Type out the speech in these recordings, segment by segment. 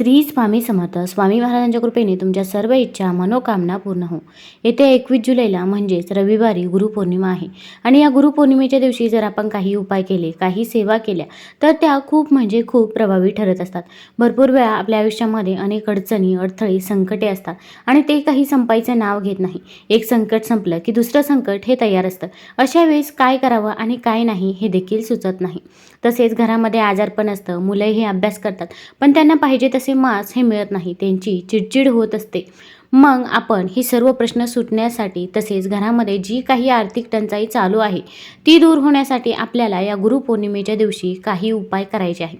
श्री स्वामी समर्थ स्वामी महाराजांच्या कृपेने तुमच्या सर्व इच्छा मनोकामना पूर्ण हो. येत्या एकवीस जुलैला म्हणजेच रविवारी गुरुपौर्णिमा आहे. आणि या गुरुपौर्णिमेच्या दिवशी जर आपण काही उपाय केले काही सेवा केल्या तर त्या खूप म्हणजे खूप प्रभावी ठरत असतात. भरपूर वेळा आपल्या आयुष्यामध्ये अनेक अडचणी अडथळे संकटे असतात आणि ते काही संपायचं नाव घेत नाही. एक संकट संपलं की दुसरं संकट हे तयार असतं. अशा वेळेस काय करावं आणि काय नाही हे देखील सुचत नाही. तसेच घरामध्ये आजारपण असतं मुलंही अभ्यास करतात पण त्यांना पाहिजे तसे मांस हे मिळत नाही. त्यांची चिडचिड होत असते. मग आपण हे सर्व प्रश्न सुटण्यासाठी तसेच घरामध्ये जी काही आर्थिक टंचाई चालू आहे ती दूर होण्यासाठी आपल्याला या गुरुपौर्णिमेच्या दिवशी काही उपाय करायचे आहे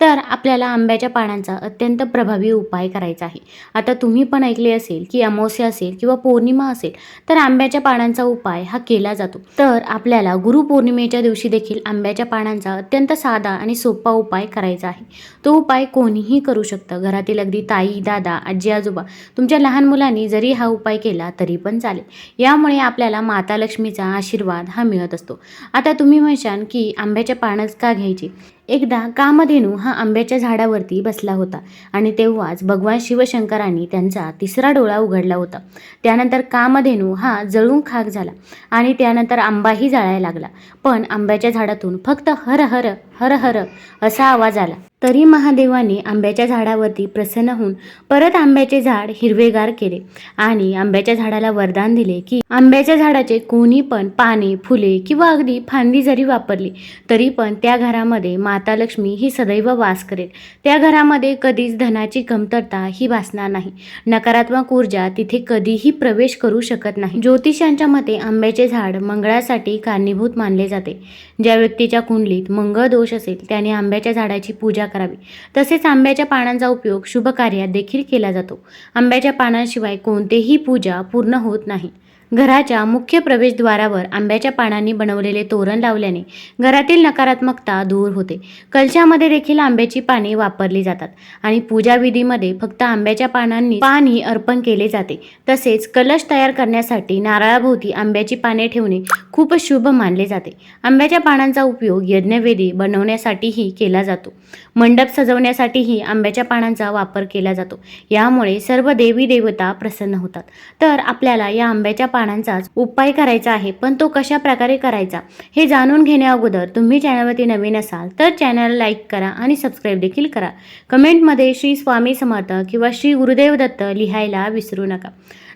तर आपल्याला आंब्याच्या पानांचा अत्यंत प्रभावी उपाय करायचा आहे. आता तुम्ही पण ऐकले असेल की अमावस्या असेल किंवा पौर्णिमा असेल तर आंब्याच्या पानांचा उपाय हा केला जातो. तर आपल्याला गुरुपौर्णिमेच्या दिवशी देखील आंब्याच्या पानांचा अत्यंत साधा आणि सोपा उपाय करायचा आहे. तो उपाय कोणीही करू शकतं. घरातील अगदी ताई दादा आजी आजोबा तुमच्या लहान मुलांनी जरी हा उपाय केला तरी पण चालेल. यामुळे आपल्याला माता लक्ष्मीचा आशीर्वाद हा मिळत असतो. आता तुम्ही म्हणशाल की आंब्याच्या पानच का घ्यायची? एकदा कामधेनू हा आंब्याच्या झाडावरती बसला होता आणि तेव्हाच भगवान शिवशंकरांनी त्यांचा तिसरा डोळा उघडला होता. त्यानंतर कामधेनू हा जळून खाक झाला आणि त्यानंतर आंबाही जाळायला लागला. पण आंब्याच्या झाडातून फक्त हर हर हर हर असा आवाज आला. तरी महादेवाने आंब्याच्या झाडावरती प्रसन्न होऊन परत आंब्याचे झाड हिरवेगार केले आणि आंब्याच्या झाडाला वरदान दिले की आंब्याच्या झाडाचे कोणी पण पाने फुले किंवा अगदी फांदी जरी वापरली तरी पण त्या घरामध्ये माता लक्ष्मी ही सदैव वास करेल. त्या घरामध्ये कधीच धनाची कमतरता ही भासणार नाही. नकारात्मक ऊर्जा तिथे कधीही प्रवेश करू शकत नाही. ज्योतिषांच्या मते आंब्याचे झाड मंगळासाठी कारणीभूत मानले जाते. ज्या व्यक्तीच्या कुंडलीत मंगळ दोष असेल त्याने आंब्याच्या झाडाची पूजा करावी. तसेच आंब्याच्या पानांचा उपयोग शुभ कार्यात देखील केला जातो. आंब्याच्या पानांशिवाय कोणतेही पूजा पूर्ण होत नाही. घराच्या मुख्य प्रवेशद्वारावर आंब्याच्या पानांनी बनवलेले तोरण लावल्याने घरातील नकारात्मकता दूर होते. कलशामध्ये देखील आंब्याची पाने वापरली जातात आणि पूजाविधीमध्ये फक्त आंब्याच्या पानांनी पाणी अर्पण केले जाते. तसेच कलश तयार करण्यासाठी नारळाभोवती आंब्याची पाने ठेवणे खूप शुभ मानले जाते. आंब्याच्या पानांचा उपयोग यज्ञवेदी बनवण्यासाठीही केला जातो. मंडप सजवण्यासाठीही आंब्याच्या पानांचा वापर केला जातो. यामुळे सर्व देवी देवता प्रसन्न होतात. तर आपल्याला या आंब्याच्या पानांचा उपाय करायचा आहे पण तो कशा प्रकारे करायचा हे जाणून घेण्या अगोदर तुम्ही चॅनलवरती नवीन असाल तर चॅनल लाईक करा आणि सबस्क्राईब देखील करा. कमेंटमध्ये श्री स्वामी समर्थ किंवा श्री गुरुदेव दत्त लिहायला विसरू नका.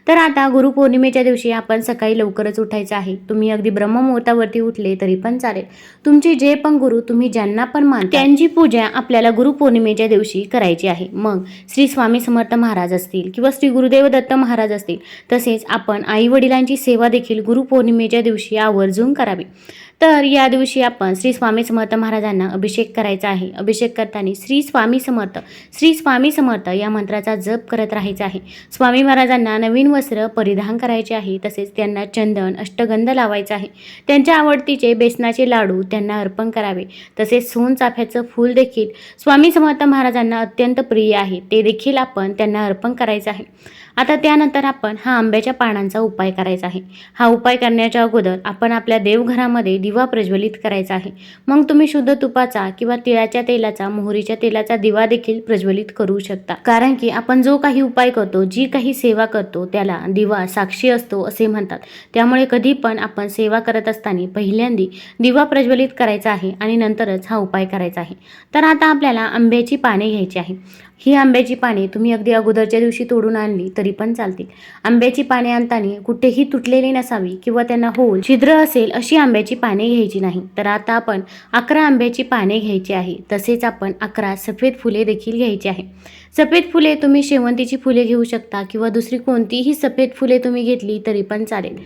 तर आता गुरुपौर्णिमेच्या दिवशी आपण सकाळी लवकरच उठायचं आहे. तुम्ही अगदी ब्रह्ममुहूर्तावरती उठले तरी पण चालेल. तुमचे जे पण गुरु तुम्ही ज्यांना पण मान त्यांची पूजा आपल्याला गुरुपौर्णिमेच्या दिवशी करायची आहे. मग श्री स्वामी समर्थ महाराज असतील किंवा श्री गुरुदेव दत्त महाराज असतील तसेच आपण आई वडिलांची सेवा देखील गुरुपौर्णिमेच्या दिवशी आवर्जून करावी. तर या दिवशी आपण श्री स्वामी समर्थ महाराजांना अभिषेक करायचा आहे. अभिषेक करताना श्री स्वामी समर्थ श्री स्वामी समर्थ या मंत्राचा जप करत राहायचा आहे. स्वामी महाराजांना नवीन वस्त्र परिधान करायचे आहे तसेच त्यांना चंदन अष्टगंध लावायचा आहे. त्यांच्या आवडतीचे बेसनाचे लाडू त्यांना अर्पण करावे. तसेच सोनचाफ्याचं फूल देखील स्वामी समर्थ महाराजांना अत्यंत प्रिय आहे. ते देखील आपण त्यांना अर्पण करायचं आहे. आता त्यानंतर आपण हा आंब्याच्या पानांचा उपाय करायचा आहे. हा उपाय करण्याच्या अगोदर आपण आपल्या देवघरामध्ये दिवा प्रज्वलित करायचा आहे. मग तुम्ही शुद्ध तुपाचा किंवा तिळाच्या तेलाचा मोहरीच्या तेलाचा दिवा देखील प्रज्वलित करू शकता. कारण की आपण जो काही उपाय करतो जी काही सेवा करतो त्याला दिवा साक्षी असतो असे म्हणतात. त्यामुळे कधी पण आपण सेवा करत असताना पहिल्यांदी दिवा प्रज्वलित करायचा आहे आणि नंतरच हा उपाय करायचा आहे. तर आता आपल्याला आंब्याची पाने घ्यायची आहे. ही आंब्याची पाने तुम्ही अगदी अगोदरच्या दिवशी तोडून आणली तरी पण चालतील. आंब्याची पाने आणताना कुठेही तुटलेली नसावी किंवा त्यांना होल छिद्र असेल अशी आंब्याची पाने घ्यायची नाही. तर आता आपण अकरा आंब्याची पाने घ्यायची आहे. तसेच आपण अकरा सफेद फुले देखील घ्यायची आहे. सफेद फुले तुम्ही शेवंतीची फुले घेऊ शकता किंवा दुसरी कोणतीही सफेद फुले तुम्ही घेतली तरी पण चालेल.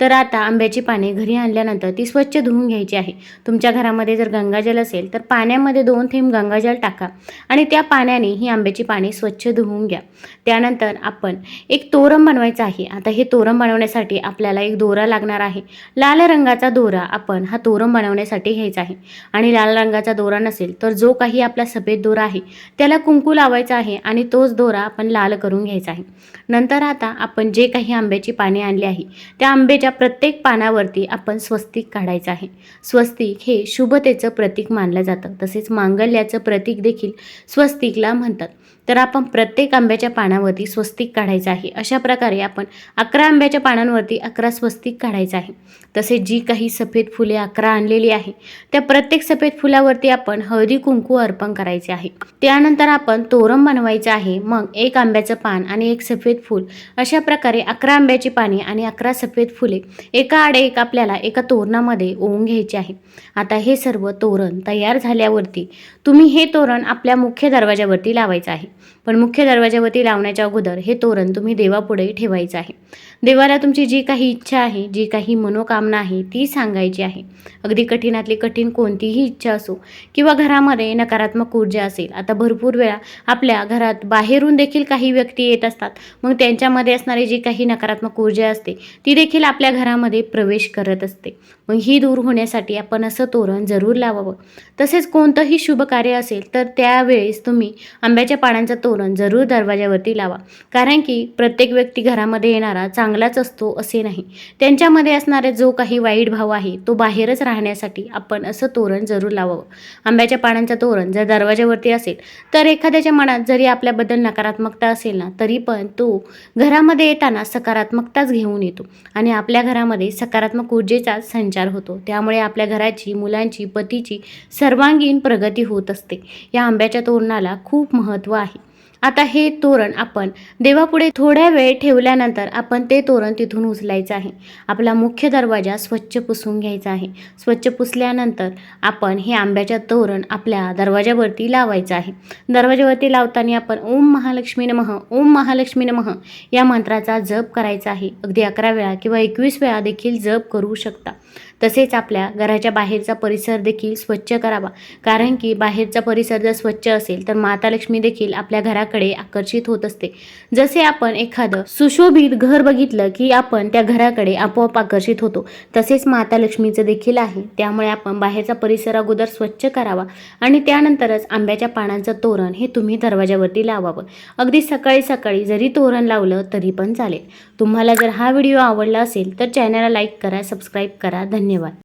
तर आता आंब्याची पाने घरी आणल्यानंतर ती स्वच्छ धुवून घ्यायची आहे. तुमच्या घरामध्ये जर गंगाजल असेल तर पाण्यामध्ये दोन थेंब गंगाजल टाका आणि त्या पाण्याने ही आंब्याची पाने स्वच्छ धुवून घ्या. त्यानंतर आपण एक तोरण बनवायचं आहे. आता हे तोरण बनवण्यासाठी आपल्याला एक दोरा लागणार आहे. लाल रंगाचा दोरा आपण हा तोरण बनवण्यासाठी घ्यायचा आहे. आणि लाल रंगाचा दोरा नसेल तर जो काही आपला सफेद दोरा आहे त्याला कुंकू लावायचा आहे आणि तोच दोरा आपण लाल करून घ्यायचा आहे. नंतर आता आपण जे काही आंब्याची पाने आणली आहे त्या आंब्याच्या प्रत्येक पानावरती आपण स्वस्तिक काढायचं आहे. स्वस्तिक हे शुभतेचं प्रतीक मानलं जातं. तसेच मांगल्याचं प्रतीक देखील स्वस्तिकला म्हणतात. तर आपण प्रत्येक आंब्याच्या पानावरती स्वस्तिक काढायचं आहे. अशा प्रकारे आपण अकरा आंब्याच्या पानांवरती अकरा स्वस्तिक काढायचं आहे. तसेच जी काही सफेद फुले अकरा आणलेली आहे त्या प्रत्येक सफेद फुलावरती आपण हळदी कुंकू अर्पण करायचे आहे. त्यानंतर आपण तोरण बनवायचं आहे. मग एक आंब्याचं पान आणि एक सफेद फूल अशा प्रकारे अकरा आंब्याची पाने आणि अकरा सफेद फुले एका आडे एक आपल्याला एका तोरणामध्ये ओवून घ्यायचे आहे. आता हे सर्व तोरण तयार झाल्यावरती तुम्ही हे तोरण आपल्या मुख्य दरवाजावरती लावायचं आहे. पण मुख्य दरवाजावरती लावण्याच्या अगोदर हे तोरण तुम्ही देवापुढे ठेवायचं आहे. देवाला तुमची जी काही इच्छा आहे जी काही मनोकामना आहे ती सांगायची आहे. अगदी कठीणातली कठीण कोणतीही इच्छा असो किंवा घरामध्ये नकारात्मक ऊर्जा असेल आता भरपूर वेळा आपल्या घरात बाहेरून देखील काही व्यक्ती येत असतात. मग त्यांच्यामध्ये असणारी जी काही नकारात्मक ऊर्जा असते ती देखील आपल्या घरामध्ये प्रवेश करत असते. मग ही दूर होण्यासाठी आपण असं तोरण जरूर लावावं. तसेच कोणतंही शुभ कार्य असेल तर त्यावेळेस तुम्ही आंब्याच्या पानांचं तोरण जरूर दरवाजावरती लावा. कारण की प्रत्येक व्यक्ती घरामध्ये येणारा चांगलाच असतो असे नाही. त्यांच्यामध्ये असणारा जो काही वाईट भाव आहे तो बाहेरच राहण्यासाठी आपण असं तोरण जरूर लावावं. आंब्याच्या पानांचं तोरण जर दरवाजावरती असेल तर एखाद्याच्या मनात जरी आपल्याबद्दल नकारात्मकता असेल ना तरी पण तो घरामध्ये येताना सकारात्मकताच घेऊन येतो आणि आपल्या घरामध्ये सकारात्मक ऊर्जेचा संचार होतो. त्यामुळे आपल्या घराची मुलांची पतीची सर्वांगीण प्रगती होत असते. या आंब्याच्या तोरणाला खूप महत्त्व आहे. आता हे तोरण आपण देवापुढे थोड्या वेळ ठेवल्यानंतर आपण ते तोरण तिथून उचलायचं आहे. आपला मुख्य दरवाजा स्वच्छ पुसून घ्यायचा आहे. स्वच्छ पुसल्यानंतर आपण हे आंब्याच्या तोरण आपल्या दरवाजावरती लावायचं आहे. दरवाजावरती लावताना आपण ओम महालक्ष्मी नमः ओम महालक्ष्मी नमः या मंत्राचा जप करायचा आहे. अगदी अकरा वेळा किंवा एकवीस वेळा देखील जप करू शकता. तसेच आपल्या घराच्या बाहेरचा परिसर देखील स्वच्छ करावा. कारण की बाहेरचा परिसर जर स्वच्छ असेल तर माता लक्ष्मी देखील आपल्या घराकडे आकर्षित होत असते. जसे आपण एखादं सुशोभित घर बघितलं की आपण त्या घराकडे आपोआप आकर्षित होतो तसेच माता लक्ष्मीचं देखील आहे. त्यामुळे आपण बाहेरचा परिसर अगोदर स्वच्छ करावा आणि त्यानंतरच आंब्याच्या पानांचं तोरण हे तुम्ही दरवाजावरती लावावं. अगदी सकाळी सकाळी जरी तोरण लावलं तरी पण चालेल. तुम्हाला जर हा व्हिडिओ आवडला असेल तर चॅनलला लाईक करा सबस्क्राईब करा. धन्यवाद. धन्यवाद